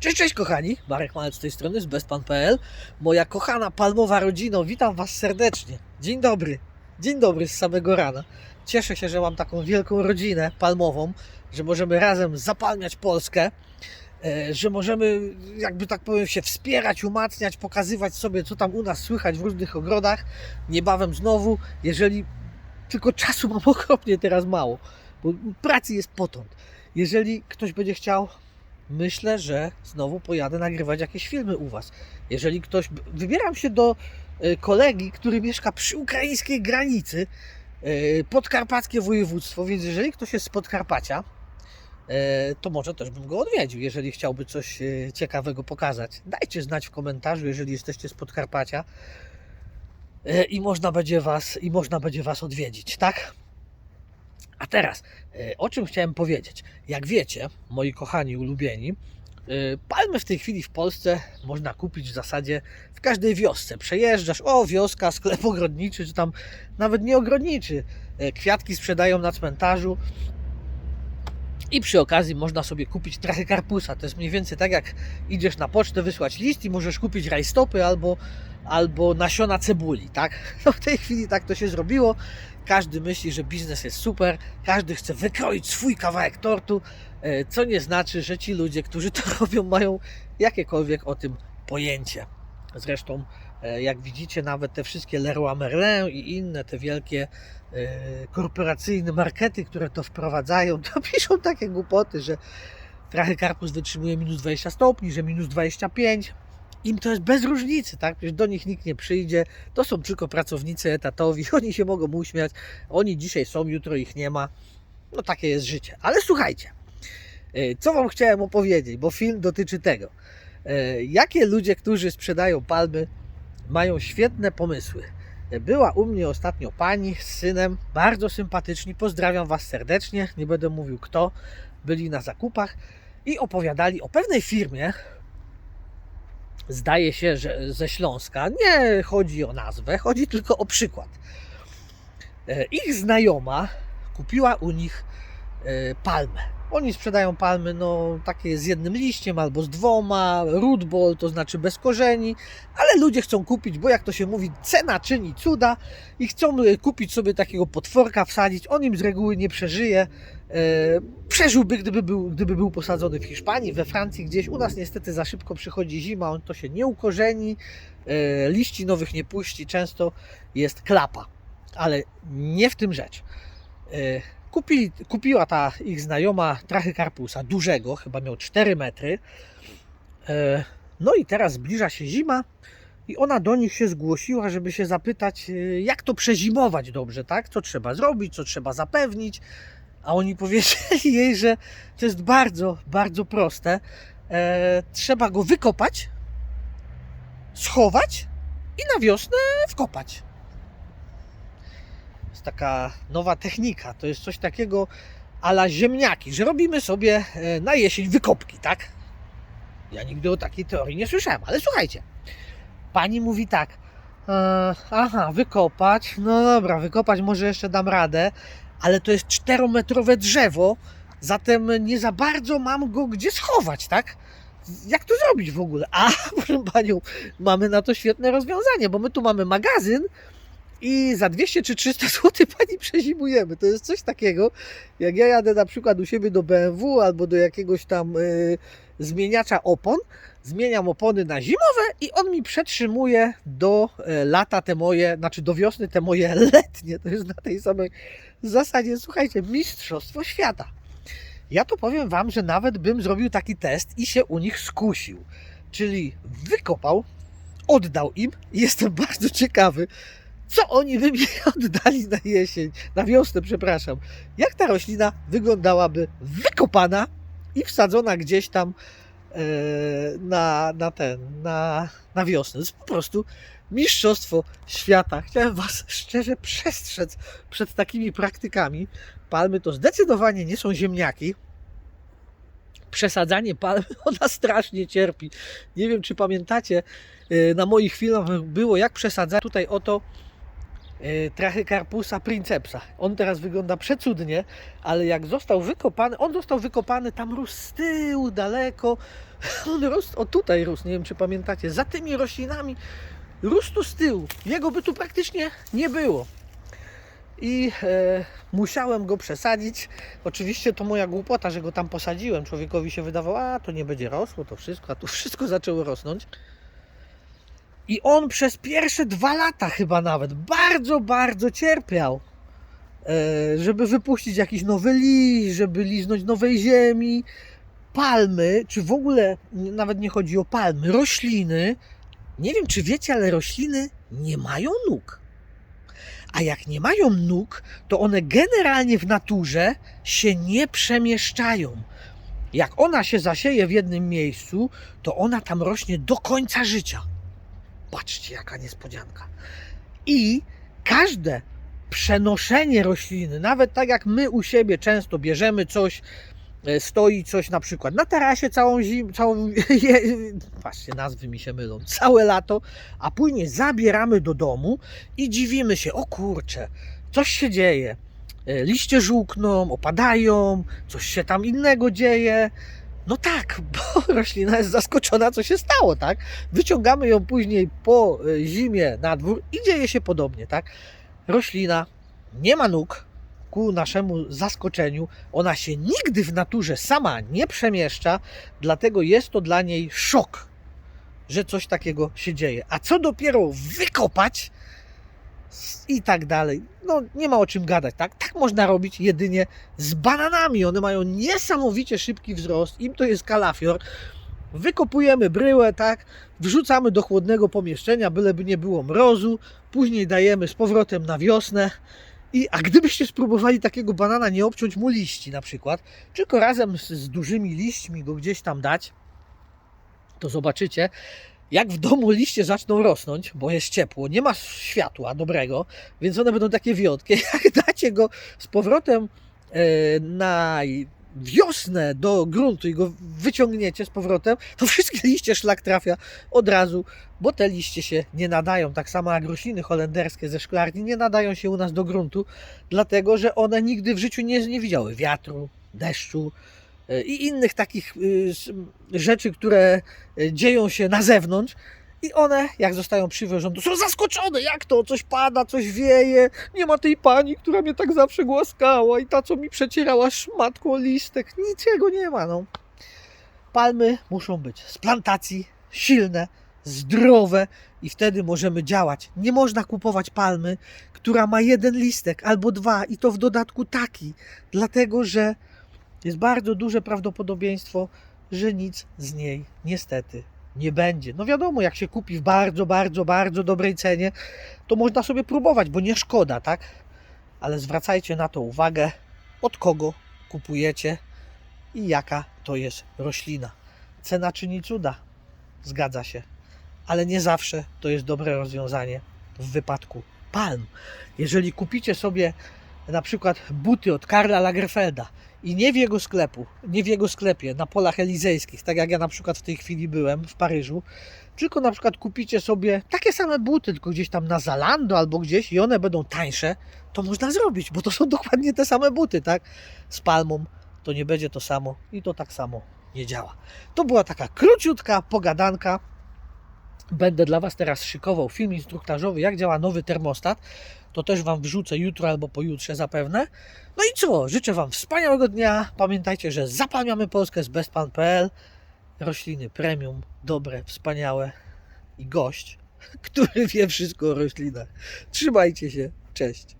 Cześć, cześć kochani, Marek Malec z tej strony, z bestpan.pl. Moja kochana palmowa rodzino, witam Was serdecznie. Dzień dobry, dzień dobry z samego rana. Cieszę się, że mam taką wielką rodzinę palmową, że możemy razem zapalniać Polskę, e, że możemy, jakby tak powiem, się wspierać, umacniać, pokazywać sobie, co tam u nas słychać w różnych ogrodach. Niebawem znowu, jeżeli tylko czasu mam okropnie teraz mało, bo pracy jest potąd. Jeżeli ktoś będzie chciał myślę, że znowu pojadę nagrywać jakieś filmy u Was. Jeżeli ktoś. Wybieram się do e, kolegi, który mieszka przy ukraińskiej granicy, e, podkarpackie województwo, więc jeżeli ktoś jest z Podkarpacia, e, to może też bym go odwiedził, jeżeli chciałby coś ciekawego pokazać. Dajcie znać w komentarzu, jeżeli jesteście z Podkarpacia i można będzie Was, i można będzie Was odwiedzić, tak? A teraz, e, o czym chciałem powiedzieć? Jak wiecie, moi kochani, ulubieni, e, palmy w tej chwili w Polsce można kupić w zasadzie w każdej wiosce. Przejeżdżasz, o wioska, sklep ogrodniczy, czy tam nawet nie ogrodniczy. E, Kwiatki sprzedają na cmentarzu. I przy okazji można sobie kupić trochę karpusa. To jest mniej więcej tak, jak idziesz na pocztę wysłać list i możesz kupić rajstopy albo, albo nasiona cebuli, tak? No w tej chwili tak to się zrobiło. Każdy myśli, że biznes jest super, każdy chce wykroić swój kawałek tortu, e, co nie znaczy, że ci ludzie, którzy to robią, mają jakiekolwiek o tym pojęcie. Zresztą, jak widzicie, nawet te wszystkie Leroy Merlin i inne te wielkie e, korporacyjne markety, które to wprowadzają, to piszą takie głupoty, że trochę karpus wytrzymuje minus 20 stopni, że minus 25. Im to jest bez różnicy, tak? Przecież do nich nikt nie przyjdzie. To są tylko pracownicy etatowi. Oni się mogą uśmiać. Oni dzisiaj są, jutro ich nie ma. No takie jest życie. Ale słuchajcie, e, co Wam chciałem opowiedzieć, bo film dotyczy tego. E, Jakie ludzie, którzy sprzedają palmy, mają świetne pomysły. Była u mnie ostatnio pani z synem, bardzo sympatyczni. Pozdrawiam Was serdecznie. Nie będę mówił kto. Byli na zakupach i opowiadali o pewnej firmie, zdaje się, że ze Śląska. Nie chodzi o nazwę, chodzi tylko o przykład. E, Ich znajoma kupiła u nich e, palmę. Oni sprzedają palmy no, takie z jednym liściem albo z dwoma, root ball, to znaczy bez korzeni, ale ludzie chcą kupić, bo jak to się mówi, cena czyni cuda i chcą e, kupić sobie takiego potworka, wsadzić. On im z reguły nie przeżyje. E, przeżyłby, gdyby był, gdyby był posadzony w Hiszpanii, we Francji gdzieś. U nas niestety za szybko przychodzi zima, on to się nie ukorzeni, e, liści nowych nie puści, często jest klapa. Ale nie w tym rzecz. Kupi, kupiła ta ich znajoma trachy karpusa, dużego, chyba miał 4 metry. E, No i teraz zbliża się zima i ona do nich się zgłosiła, żeby się zapytać, e, jak to przezimować dobrze, tak? Co trzeba zrobić, co trzeba zapewnić. A oni powiedzieli jej, że to jest bardzo, bardzo proste. E, trzeba go wykopać, schować i na wiosnę wkopać. Taka nowa technika. To jest coś takiego ala ziemniaki, że robimy sobie e, na jesień wykopki, tak? Ja nigdy o takiej teorii nie słyszałem, ale słuchajcie. Pani mówi tak. E, aha, wykopać. No dobra, wykopać może jeszcze dam radę, ale to jest czterometrowe drzewo, zatem nie za bardzo mam go gdzie schować, tak? Jak to zrobić w ogóle? A, proszę panią, mamy na to świetne rozwiązanie, bo my tu mamy magazyn i za 200 czy 300 zł pani przezimujemy. To jest coś takiego, jak ja jadę na przykład u siebie do BMW albo do jakiegoś tam y, zmieniacza opon, zmieniam opony na zimowe i on mi przetrzymuje do e, lata te moje, znaczy do wiosny te moje letnie. To jest na tej samej zasadzie, słuchajcie, mistrzostwo świata. Ja to powiem Wam, że nawet bym zrobił taki test i się u nich skusił. Czyli wykopał, oddał im jestem bardzo ciekawy, co oni by mi oddali na jesień, na wiosnę, przepraszam. Jak ta roślina wyglądałaby wykopana i wsadzona gdzieś tam e, na, na ten, na, na wiosnę. To jest po prostu mistrzostwo świata. Chciałem Was szczerze przestrzec przed takimi praktykami. Palmy to zdecydowanie nie są ziemniaki. Przesadzanie palmy, ona strasznie cierpi. Nie wiem, czy pamiętacie, e, na moich filmach było jak przesadzać. Tutaj oto Trachycarpusa princepsa. On teraz wygląda przecudnie, ale jak został wykopany, on został wykopany tam rósł z tyłu, daleko, On rósł, o tutaj rósł, nie wiem czy pamiętacie, za tymi roślinami rósł tu z tyłu. Jego by tu praktycznie nie było. I e, musiałem go przesadzić. Oczywiście to moja głupota, że go tam posadziłem. Człowiekowi się wydawało, a to nie będzie rosło, to wszystko, a tu wszystko zaczęło rosnąć. I on przez pierwsze dwa lata chyba nawet bardzo, bardzo cierpiał, e, żeby wypuścić jakiś nowy liść, żeby liznąć nowej ziemi. Palmy, czy w ogóle nawet nie chodzi o palmy, rośliny. Nie wiem, czy wiecie, ale rośliny nie mają nóg. A jak nie mają nóg, to one generalnie w naturze się nie przemieszczają. Jak ona się zasieje w jednym miejscu, to ona tam rośnie do końca życia. Patrzcie, jaka niespodzianka. I każde przenoszenie rośliny, nawet tak jak my u siebie często bierzemy coś, e, stoi coś na przykład na tarasie całą zimę, całą, patrzcie, nazwy mi się mylą, całe lato, a później zabieramy do domu i dziwimy się, o kurczę, coś się dzieje. E, Liście żółkną, opadają, coś się tam innego dzieje. No tak, bo roślina jest zaskoczona, co się stało, tak? Wyciągamy ją później po e, zimie na dwór i dzieje się podobnie, tak? Roślina nie ma nóg, ku naszemu zaskoczeniu. Ona się nigdy w naturze sama nie przemieszcza, dlatego jest to dla niej szok, że coś takiego się dzieje. A co dopiero wykopać i tak dalej. No nie ma o czym gadać, tak? Tak można robić jedynie z bananami. One mają niesamowicie szybki wzrost. Im to jest kalafior. Wykopujemy bryłę, tak? Wrzucamy do chłodnego pomieszczenia, byleby nie było mrozu. Później dajemy z powrotem na wiosnę. I, a gdybyście spróbowali takiego banana nie obciąć mu liści na przykład, tylko razem z, z dużymi liśćmi go gdzieś tam dać, to zobaczycie, jak w domu liście zaczną rosnąć, bo jest ciepło, nie ma światła dobrego, więc one będą takie wiotkie. Jak dacie go z powrotem e, na wiosnę do gruntu i go wyciągniecie z powrotem, to wszystkie liście szlak trafia od razu, bo te liście się nie nadają. Tak samo jak rośliny holenderskie ze szklarni nie nadają się u nas do gruntu, dlatego że one nigdy w życiu nie, nie widziały wiatru, deszczu i innych takich y, rzeczy, które e, dzieją się na zewnątrz. I one, jak zostają przywożone, to są zaskoczone. Jak to? Coś pada, coś wieje. Nie ma tej pani, która mnie tak zawsze głaskała i ta, co mi przecierała szmatką listek. Niczego nie ma, no. Palmy muszą być z plantacji, silne, zdrowe i wtedy możemy działać. Nie można kupować palmy, która ma jeden listek albo dwa i to w dodatku taki, dlatego że jest bardzo duże prawdopodobieństwo, że nic z niej niestety nie będzie. No wiadomo, jak się kupi w bardzo, bardzo, bardzo dobrej cenie, to można sobie próbować, bo nie szkoda, tak? Ale zwracajcie na to uwagę, od kogo kupujecie i jaka to jest roślina. Cena czyni cuda, zgadza się, ale nie zawsze to jest dobre rozwiązanie w wypadku palm. Jeżeli kupicie sobie na przykład buty od Karla Lagerfelda i nie w jego sklepu, nie w jego sklepie na polach elizejskich, tak jak ja na przykład w tej chwili byłem w Paryżu, tylko na przykład kupicie sobie takie same buty, tylko gdzieś tam na Zalando albo gdzieś i one będą tańsze, to można zrobić, bo to są dokładnie te same buty, tak? Z palmą to nie będzie to samo i to tak samo nie działa. To była taka króciutka pogadanka. Będę dla Was teraz szykował film instruktażowy, jak działa nowy termostat. To też Wam wrzucę jutro albo pojutrze zapewne. No i co? Życzę Wam wspaniałego dnia. Pamiętajcie, że zapalniamy Polskę z bestpan.pl. Rośliny premium, dobre, wspaniałe i gość, który wie wszystko o roślinach. Trzymajcie się. Cześć.